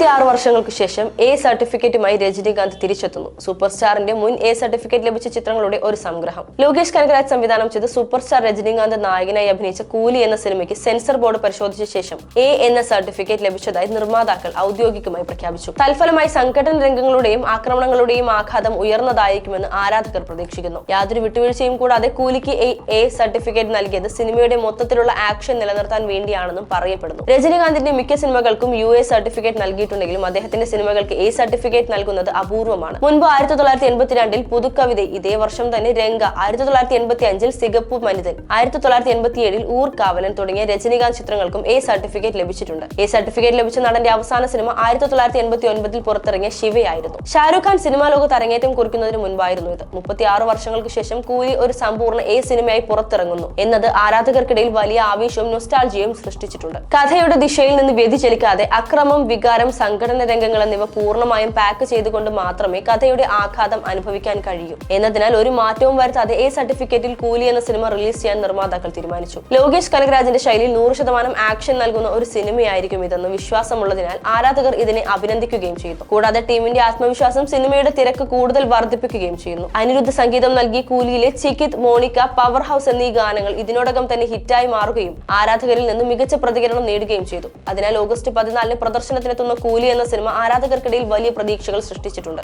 മുപ്പത്തിയാറ് വർഷങ്ങൾക്ക് ശേഷം എ സർട്ടിഫിക്കറ്റുമായി രജനീകാന്ത് തിരിച്ചെത്തുന്നു. സൂപ്പർ സ്റ്റാറിന്റെ മുൻ എ സർട്ടിഫിക്കറ്റ് ലഭിച്ച ചിത്രങ്ങളുടെ ഒരു സംഗ്രഹം. ലോകേഷ് കനകരാജ് സംവിധാനം ചെയ്ത സൂപ്പർ സ്റ്റാർ രജനീകാന്ത് നായകനായി അഭിനയിച്ച കൂലി എന്ന സിനിമയ്ക്ക് സെൻസർ ബോർഡ് പരിശോധിച്ച ശേഷം എ എന്ന സർട്ടിഫിക്കറ്റ് ലഭിച്ചതായി നിർമ്മാതാക്കൾ ഔദ്യോഗികമായി പ്രഖ്യാപിച്ചു. തൽഫലമായി സംഘടന രംഗങ്ങളുടെയും ആക്രമണങ്ങളുടെയും ആഘാതം ഉയർന്നതായിരിക്കുമെന്ന് ആരാധകർ പ്രതീക്ഷിക്കുന്നു. യാതൊരു വിട്ടുവീഴ്ചയും കൂടാതെ കൂലിക്ക് എ സർട്ടിഫിക്കറ്റ് നൽകിയത് സിനിമയുടെ മൊത്തത്തിലുള്ള ആക്ഷൻ നിലനിർത്താൻ വേണ്ടിയാണെന്നും പറയപ്പെടുന്നു. രജനീകാന്തിന്റെ മിക്ക സിനിമകൾക്കും യു എ സർട്ടിഫിക്കറ്റ് നൽകിയിട്ടുണ്ടെങ്കിലും അദ്ദേഹത്തിന്റെ സിനിമകൾക്ക് എ സർട്ടിഫിക്കറ്റ് നൽകുന്നത് അപൂർവമാണ്. മുൻപ് ആയിരത്തി തൊള്ളായിരത്തി എൺപത്തിരണ്ടിൽ പുതുക്കവിത ഇതേ വർഷം തന്നെ രംഗ ആയിരത്തി തൊള്ളായിരത്തി എൺപത്തി അഞ്ചിൽ സിഗപ്പു മനിതൻ ആയിരത്തി തൊള്ളായിരത്തി എൺപത്തി ഏഴിൽ ഊർക്കാവലൻ തുടങ്ങിയ രജനീകാന്ത് ചിത്രങ്ങൾക്കും എ സർട്ടിഫിക്കറ്റ് ലഭിച്ചിട്ടുണ്ട്. എ സർട്ടിഫിക്കറ്റ് ലഭിച്ച നടന്റെ അവസാന സിനിമ ആയിരത്തി തൊള്ളായിരത്തി എൺപത്തി ഒൻപതിൽ പുറത്തിറങ്ങിയ ശിവയായിരുന്നു. ഷാരൂഖ് ഖാൻ സിനിമാ ലോകത്ത് അരങ്ങേറ്റം കുറിക്കുന്നതിന് മുൻപായിരുന്നു ഇത്. മുപ്പത്തി ആറ് വർഷങ്ങൾക്ക് ശേഷം കൂലി ഒരു സമ്പൂർണ എ സിനിമയായി പുറത്തിറങ്ങുന്നു എന്നത് ആരാധകർക്കിടയിൽ വലിയ ആവേശവും നൊസ്റ്റാൾജിയയും സൃഷ്ടിച്ചിട്ടുണ്ട്. കഥയുടെ ദിശയിൽ നിന്ന് വ്യതിചലിക്കാതെ അക്രമം വികാരം സംഘടന രംഗങ്ങൾ എന്നിവ പൂർണമായും പാക്ക് ചെയ്തുകൊണ്ട് മാത്രമേ കഥയുടെ ആഘാതം അനുഭവിക്കാൻ കഴിയൂ. എന്നതിനാൽ ഒരു മാറ്റവും വരുത്താതെ എ സർട്ടിഫിക്കറ്റിൽ കൂലി എന്ന സിനിമ റിലീസ് ചെയ്യാൻ നിർമ്മാതാക്കൾ തീരുമാനിച്ചു. ലോകേഷ് കനകരാജിന്റെ ശൈലിയിൽ നൂറ് ശതമാനം ആക്ഷൻ നൽകുന്ന ഒരു സിനിമയായിരിക്കും ഇതെന്ന് വിശ്വാസമുള്ളതിനാൽ ആരാധകർ ഇതിനെ അഭിനന്ദിക്കുകയും ചെയ്തു. കൂടാതെ ടീമിന്റെ ആത്മവിശ്വാസം സിനിമയുടെ തിരക്ക് കൂടുതൽ വർദ്ധിപ്പിക്കുകയും ചെയ്യുന്നു. അനിരുദ്ധ സംഗീതം നൽകി കൂലിയിലെ ചിക്കിത് മോണിക്ക പവർ ഹൗസ് എന്നീ ഗാനങ്ങൾ ഇതിനോടകം തന്നെ ഹിറ്റായി മാറുകയും ആരാധകരിൽ നിന്ന് മികച്ച പ്രതികരണം നേടുകയും ചെയ്തു. അതിനാൽ ഓഗസ്റ്റ് പതിനാലിന് പ്രദർശനത്തിനെത്തുന്ന കൂലി എന്ന സിനിമ ആരാധകർക്കിടയിൽ വലിയ പ്രതീക്ഷകൾ സൃഷ്ടിച്ചിട്ടുണ്ട്.